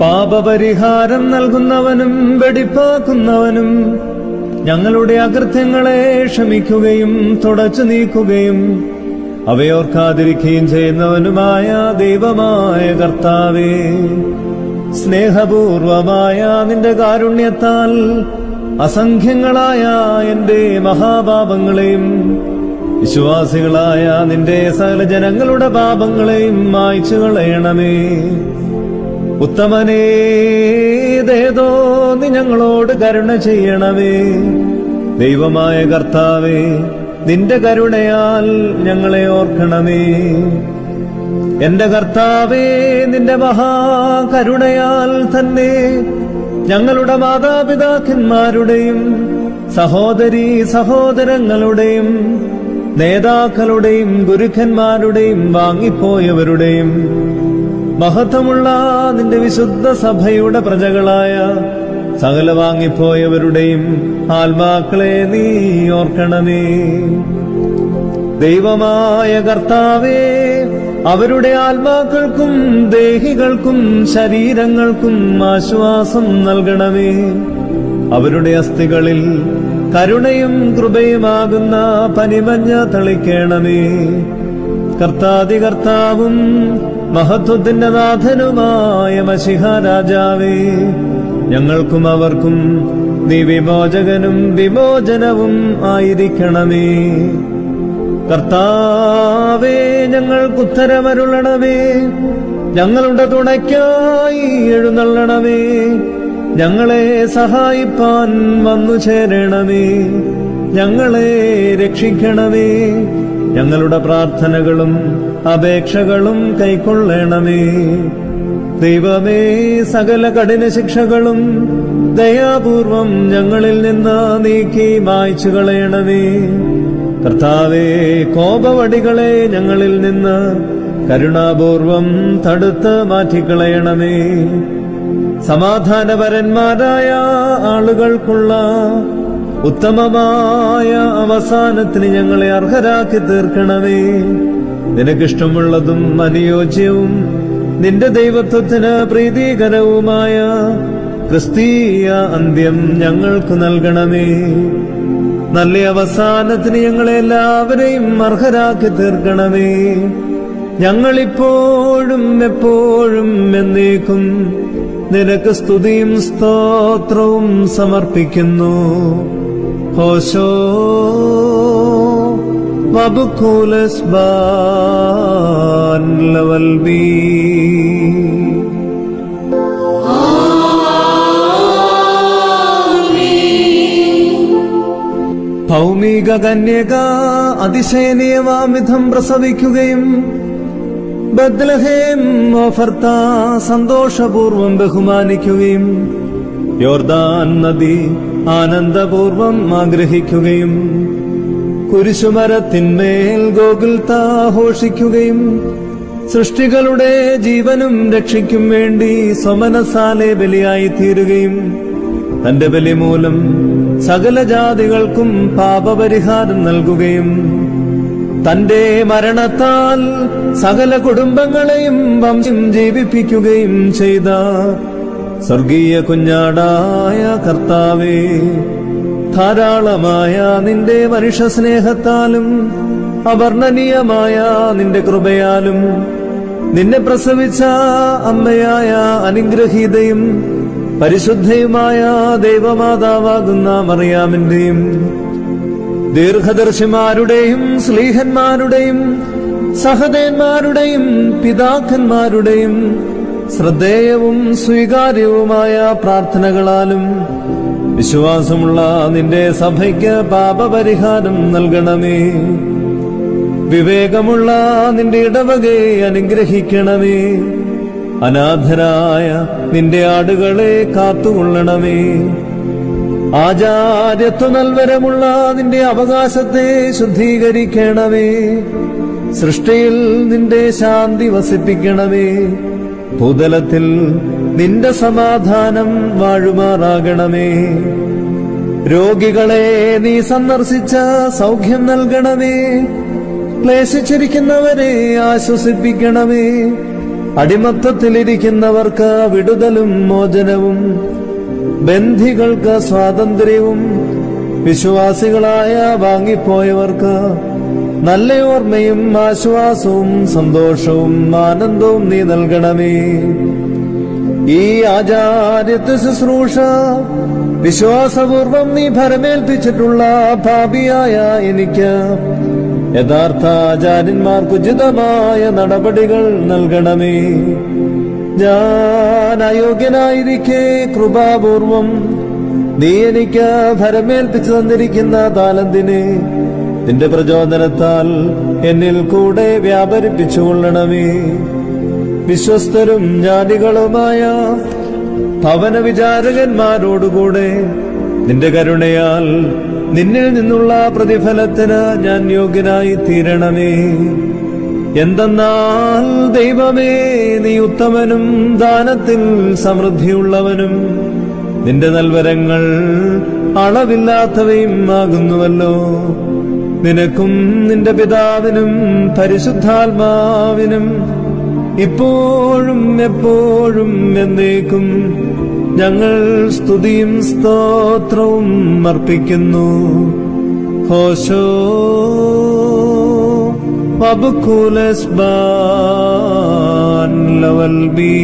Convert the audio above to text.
പാപപരിഹാരം നൽകുന്നവനും വെടിപ്പാക്കുന്നവനും ഞങ്ങളുടെ അകൃത്യങ്ങളെ ക്ഷമിക്കുകയും തുടച്ചു നീക്കുകയും അവയോർക്കാതിരിക്കുകയും ചെയ്യുന്നവനുമായ ദൈവമായ കർത്താവേ സ്നേഹപൂർവമായ നിന്റെ കാരുണ്യത്താൽ അസംഖ്യങ്ങളായ എന്റെ മഹാപാപങ്ങളെയും വിശ്വാസികളായ നിന്റെ സകല ജനങ്ങളുടെ പാപങ്ങളെയും മായ്ച്ചു കളയണമേ ഉത്തമനേതേതോ നീ ഞങ്ങളോട് കരുണ ചെയ്യണമേ. ദൈവമായ കർത്താവേ നിന്റെ കരുണയാൽ ഞങ്ങളെ ഓർക്കണമേ. എന്റെ കർത്താവേ നിന്റെ മഹാകരുണയാൽ തന്നെ ഞങ്ങളുടെ മാതാപിതാക്കന്മാരുടെയും സഹോദരീ സഹോദരങ്ങളുടെയും നേതാക്കളുടെയും ഗുരുക്കന്മാരുടെയും വാങ്ങിപ്പോയവരുടെയും മഹത്വമുള്ള നിന്റെ വിശുദ്ധ സഭയുടെ പ്രജകളായ സകല വാങ്ങിപ്പോയവരുടെയും ആത്മാക്കളെ നീ ഓർക്കണമേ. ദൈവമായ കർത്താവേ അവരുടെ ആത്മാക്കൾക്കും ദേഹികൾക്കും ശരീരങ്ങൾക്കും ആശ്വാസം നൽകണമേ. അവരുടെ അസ്ഥികളിൽ കരുണയും കൃപയുമാകുന്ന പനിമഞ്ഞ തളിക്കണമേ. കർത്താതി കർത്താവും മഹത്വത്തിന്റെ നാഥനുമായ മഷിഹ രാജാവേ ഞങ്ങൾക്കും അവർക്കും നീ വിമോചകനും വിമോചനവും ആയിരിക്കണമേ. കർത്താവേ ഞങ്ങൾക്കുത്തരമരുളണമേ. ഞങ്ങളുടെ തുണയ്ക്കായി എഴുന്നള്ളണമേ. ഞങ്ങളെ സഹായിപ്പാൻ വന്നു ചേരണമേ ഞങ്ങളെ രക്ഷിക്കണമേ. ഞങ്ങളുടെ പ്രാർത്ഥനകളും അപേക്ഷകളും കൈക്കൊള്ളണമേ. ദൈവമേ സകല കഠിന ശിക്ഷകളും ദയാപൂർവം ഞങ്ങളിൽ നിന്ന് നീക്കി മായ്ച്ചു കളയണമേ. കർത്താവേ കോപവടികളെ ഞങ്ങളിൽ നിന്ന് കരുണാപൂർവം തടുത്ത് മാറ്റിക്കളയണമേ. സമാധാനപരന്മാരായ ആളുകൾക്കുള്ള ഉത്തമമായ അവസാനത്തിന് ഞങ്ങളെ അർഹരാക്കി തീർക്കണമേ. നിനക്കിഷ്ടമുള്ളതും അനുയോജ്യവും നിന്റെ ദൈവത്വത്തിന് പ്രീതികരവുമായ ക്രിസ്തീയ അന്ത്യം ഞങ്ങൾക്ക് നൽകണമേ. നല്ല അവസാനത്തിന് ഞങ്ങളെ എല്ലാവരെയും അർഹരാക്കി തീർക്കണമേ. ഞങ്ങളിപ്പോഴും എപ്പോഴും എന്നേക്കും നിനക്ക് സ്തുതിയും സ്തോത്രവും സമർപ്പിക്കുന്നു. ഹോശോ വബുക്കൂലസ് ബാൻ ലവൽ ബീ ഭൗമിക കന്യക അതിശയനീയവാമിധം പ്രസവിക്കുകയും ബദ്ലഹേം ഓഫർത്ത സന്തോഷപൂർവം ബഹുമാനിക്കുകയും യോർദാൻ നദി ആനന്ദപൂർവം ആഗ്രഹിക്കുകയും കുരിശുമരത്തിന്മേൽ ഗോകുൽ ആഘോഷിക്കുകയും സൃഷ്ടികളുടെ ജീവനും രക്ഷയ്ക്കും വേണ്ടി സ്വമനസാലെ ബലിയായി തീരുകയും തന്റെ ബലി മൂലം സകല ജാതികൾക്കും പാപപരിഹാരം നൽകുകയും തന്റെ മരണത്താൽ സകല കുടുംബങ്ങളെയും വംശം ജീവിപ്പിക്കുകയും ചെയ്ത സ്വർഗീയ കുഞ്ഞാടായ കർത്താവേ ധാരാളമായ നിന്റെ മനുഷ്യ സ്നേഹത്താലും അവർണനീയമായ നിന്റെ കൃപയാലും നിന്നെ പ്രസവിച്ച അമ്മയായ അനുഗ്രഹീതയും പരിശുദ്ധയുമായ ദൈവമാതാവാകുന്ന മറിയാമിന്റെയും ദീർഘദർശിമാരുടെയും സ്ലീഹന്മാരുടെയും സഹദേന്മാരുടെയും പിതാക്കന്മാരുടെയും ശ്രദ്ധേയവും സ്വീകാര്യവുമായ പ്രാർത്ഥനകളാലും വിശ്വാസമുള്ള നിന്റെ സഭയ്ക്ക് പാപപരിഹാരം നൽകണമേ. വിവേകമുള്ള നിന്റെ ഇടവകയെ അനുഗ്രഹിക്കണമേ. അനാഥരായ നിന്റെ ആടുകളെ കാത്തുകൊള്ളണമേ. ആചാര്യത്വ നൽവരമുള്ള നിന്റെ അവകാശത്തെ ശുദ്ധീകരിക്കണമേ. സൃഷ്ടിയിൽ നിന്റെ ശാന്തി വസിപ്പിക്കണമേ. ഭൂതലത്തിൽ നിന്റെ സമാധാനം വാഴുമാറാകണമേ. രോഗികളെ നീ സന്ദർശിച്ച സൗഖ്യം നൽകണമേ. ക്ലേശിച്ചിരിക്കുന്നവരെ ആശ്വസിപ്പിക്കണമേ. അടിമത്തത്തിലിരിക്കുന്നവർക്ക് വിടുതലും മോചനവും ബന്ധികൾക്ക് സ്വാതന്ത്ര്യവും വിശ്വാസികളായ വാങ്ങിപ്പോയവർക്ക് നല്ല ഓർമ്മയും ആശ്വാസവും സന്തോഷവും ആനന്ദവും നീ നൽകണമേ. ഈ ആചാര്യത്വ ശുശ്രൂഷ വിശ്വാസപൂർവം നീ ഭരമേൽപ്പിച്ചിട്ടുള്ള ഭാവിയായ എനിക്ക്. യഥാർത്ഥ ആചാര്യന്മാർക്ക് ഉചിതമായ നടപടികൾ നൽകണമേ. ഞാൻ അയോഗ്യനായിരിക്കെ കൃപാപൂർവം നീ എനിക്ക് ഭരമേൽപ്പിച്ചു തന്നിരിക്കുന്ന താലന്തിനെ നിന്റെ പ്രചോദനത്താൽ എന്നിൽ കൂടെ വ്യാപരിപ്പിച്ചുകൊള്ളണമേ വിശ്വസ്തരും ജ്ഞാനികളുമായ ഭവന വിചാരകന്മാരോടുകൂടെ നിന്റെ കരുണയാൽ നിന്നിൽ നിന്നുള്ള പ്രതിഫലത്തിന് ഞാൻ യോഗ്യനായി തീരണമേ. എന്തെന്നാൽ ദൈവമേ നീ ഉത്തമനും ദാനത്തിൽ സമൃദ്ധിയുള്ളവനും. നിന്റെ നൽവരങ്ങൾ അളവില്ലാത്തവയും ആകുന്നുവല്ലോ. നിനക്കും നിന്റെ പിതാവിനും പരിശുദ്ധാത്മാവിനും ഇപ്പോഴും എപ്പോഴും എന്നേക്കും ഞങ്ങൾ സ്തുതിയും സ്തോത്രവും അർപ്പിക്കുന്നു. ഹോശോ വബുക്കുലസ് ബാൻ ലവൽ ബീ